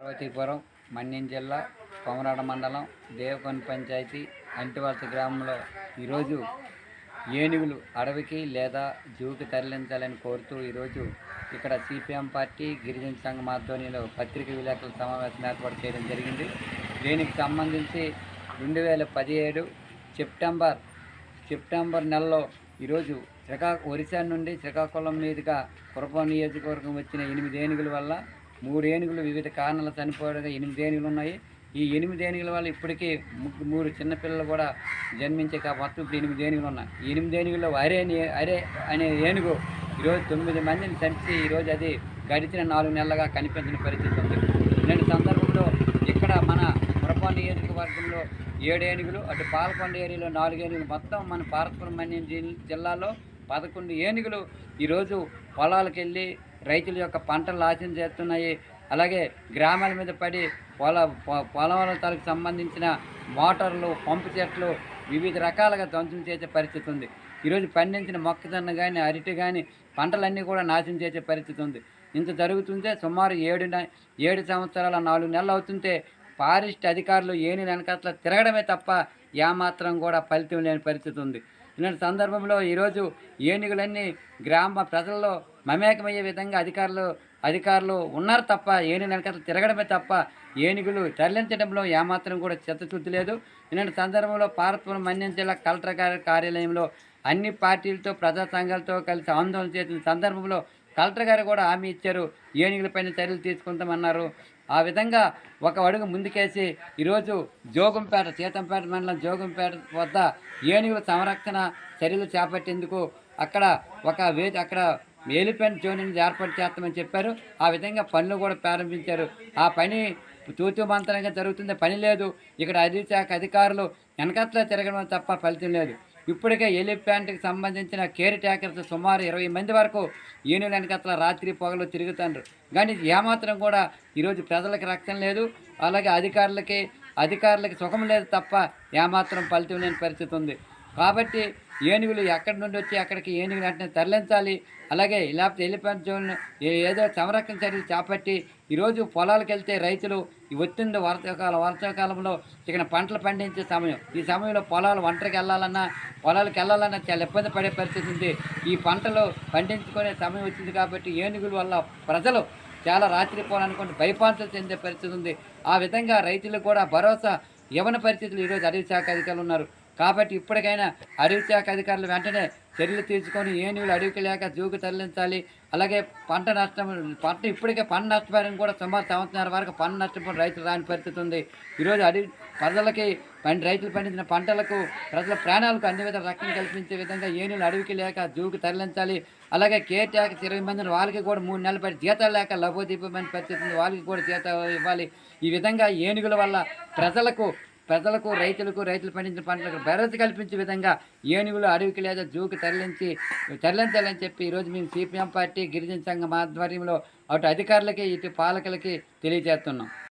పార్వతీపురం మన్యం జిల్లా కొమరాడ మండలం దేవకొండ పంచాయతీ అంటివలస గ్రామంలో ఈరోజు ఏనుగులు అడవికి లేదా జూకి తరలించాలని కోరుతూ ఈరోజు ఇక్కడ సిపిఎం పార్టీ గిరిజన సంఘం ఆధ్వర్యంలో పత్రిక విలేకరుల సమావేశం ఏర్పాటు చేయడం జరిగింది. దీనికి సంబంధించి రెండు వేల పదిహేడు సెప్టెంబర్ సెప్టెంబర్ నెలలో ఈరోజు శ్రీకా ఒరిస్సా నుండి శ్రీకాకుళం మీదుగా కురపం నియోజకవర్గం వచ్చిన ఎనిమిది ఏనుగుల వల్ల మూడు ఏనుగులు వివిధ కారణాలు చనిపోవడంగా ఎనిమిది ఏనుగులు ఉన్నాయి. ఈ ఎనిమిది ఏనుగుల వల్ల ఇప్పటికీ మూడు చిన్నపిల్లలు కూడా జన్మించే కా- మొత్తం ఇప్పుడు ఎనిమిది ఏనుగులు ఉన్నాయి. ఎనిమిది ఏనుగుల్లో అరే అరే అనే ఏనుగు ఈరోజు తొమ్మిది మందిని చంపి ఈరోజు అది గడిచిన నాలుగు నెలలుగా కనిపించిన పరిస్థితి ఉంది. ఇలాంటి సందర్భంలో ఇక్కడ మన పురపాల నియోజకవర్గంలో ఏడు ఏనుగులు అటు పాలకొండ ఏరియాలో నాలుగు ఏనుగులు మొత్తం మన పార్వపురం మన్యం జిల్- జిల్లాలో పదకొండు ఏనుగులు ఈరోజు పొలాలకు వెళ్ళి రైతుల యొక్క పంటలు నాశనం చేస్తున్నాయి. అలాగే గ్రామాల మీద పడి పొల పొలం తలకు సంబంధించిన మోటార్లు పంపు చెట్లు వివిధ రకాలుగా ధ్వంసం చేసే పరిస్థితి ఉంది. ఈరోజు పండించిన మొక్కజొన్న కానీ అరటి కానీ పంటలన్నీ కూడా నాశనం చేసే పరిస్థితి ఉంది. ఇంత జరుగుతుంటే సుమారు ఏడు నె- ఏడు సంవత్సరాల నాలుగు నెలలు అవుతుంటే ఫారెస్ట్ అధికారులు ఏని వెనకట్ల తిరగడమే తప్ప ఏమాత్రం కూడా ఫలితం లేని పరిస్థితి ఉంది. ఇలాంటి సందర్భంలో ఈరోజు ఏనుగులన్నీ గ్రామ ప్రజల్లో మమేకమయ్యే విధంగా అధికారులు అధికారులు ఉన్నారు తప్ప ఏని వెనకాతల తిరగడమే తప్ప ఏనుగులు తరలించడంలో ఏమాత్రం కూడా చిత్తశుద్ధి లేదు. ఇలాంటి సందర్భంలో పార్వతపురం మన్యం జిల్లా కలెక్టర్ గారి కార్యాలయంలో అన్ని పార్టీలతో ప్రజా సంఘాలతో కలిసి ఆందోళన చేసిన సందర్భంలో కలెక్టర్ గారు కూడా హామీ ఇచ్చారు. ఏనుగులపైన చర్యలు తీసుకుంటామన్నారు. ఆ విధంగా ఒక అడుగు ముందుకేసి ఈరోజు జోగంపేట సీతంపేట మండలం జోగంపేట వద్ద ఏనుగుల సంరక్షణ చర్యలు చేపట్టేందుకు అక్కడ ఒక వేది అక్కడ ఎలిఫెంట్ జోన్ ఏర్పాటు చేస్తామని చెప్పారు. ఆ విధంగా పనులు కూడా ప్రారంభించారు. ఆ పని తూతు మంత్రంగా జరుగుతుంది. పని లేదు. ఇక్కడ అధిక శాఖ అధికారులు వెనకట్లా తిరగడం తప్ప ఫలితం లేదు. ఇప్పటికే ఎలిఫెంట్కి సంబంధించిన కేర్ టేకర్స్ సుమారు ఇరవై మంది వరకు ఏనుగుల వెనకట్ల రాత్రి పొగలు తిరుగుతున్నారు. కానీ ఏమాత్రం కూడా ఈరోజు ప్రజలకు రక్షణ లేదు. అలాగే అధికారులకి అధికారులకి సుఖం లేదు తప్ప ఏమాత్రం ఫలితం లేని పరిస్థితి ఉంది. కాబట్టి ఏనుగులు ఎక్కడి నుండి వచ్చి అక్కడికి ఏనుగులు వెంటనే తరలించాలి. అలాగే లేకపోతే ఎలిఫెంట్ ఏదో సంరక్షణ చర్యలు చేపట్టి ఈరోజు పొలాలకు వెళ్తే రైతులు ఈ ఒత్తిడి వర్షాకాలం వర్షాకాలంలో ఇక్కడ పంటలు పండించే సమయం. ఈ సమయంలో పొలాలు ఒంటరికి వెళ్ళాలన్నా పొలాలకు వెళ్ళాలన్నా చాలా ఇబ్బంది పడే పరిస్థితి ఉంది. ఈ పంటలు పండించుకునే సమయం వచ్చింది కాబట్టి ఏనుగుల వల్ల ప్రజలు చాలా రాత్రి పోవాలనుకుంటే భయపాంతలు చెందే పరిస్థితి ఉంది. ఆ విధంగా రైతులు కూడా భరోసా ఇవ్వని పరిస్థితులు ఈరోజు అటవీ శాఖ అధికారులు ఉన్నారు. కాబట్టి ఇప్పటికైనా అడవి శాఖ అధికారులు వెంటనే చర్యలు తీసుకొని ఏనుగులు అడవికి లేక జూకు తరలించాలి. అలాగే పంట నష్టం పంట ఇప్పటికే పంట నష్టపోయడం కూడా సుమారు సంవత్సరాల వరకు పంట నష్టపోయిన రైతులు రాని పరిస్థితి ఉంది. ఈరోజు అడవి ప్రజలకి పంట రైతులు పండించిన పంటలకు ప్రజల ప్రాణాలకు అన్ని విధాల రక్షణ కల్పించే విధంగా ఏనుగులు అడవికి లేక జూకు తరలించాలి. అలాగే కేర్ ట్యాక్స్ ఇరవై మంది వాళ్ళకి కూడా మూడు నెలల పడి జీతాలు లేక లభోదీపమైన పరిస్థితి ఉంది. వాళ్ళకి కూడా జీతాలు ఇవ్వాలి. ఈ విధంగా ఏనుగుల వల్ల ప్రజలకు ప్రజలకు రైతులకు రైతులు పండించిన పంటలకు భద్రత కల్పించే విధంగా ఏనుగులు అడవికి లేదా జూకి తరలించి తరలించాలని చెప్పి ఈరోజు మేము సిపిఎం పార్టీ గిరిజన సంఘం ఆధ్వర్యంలో అటు అధికారులకి ఇటు పాలకులకి తెలియజేస్తున్నాం.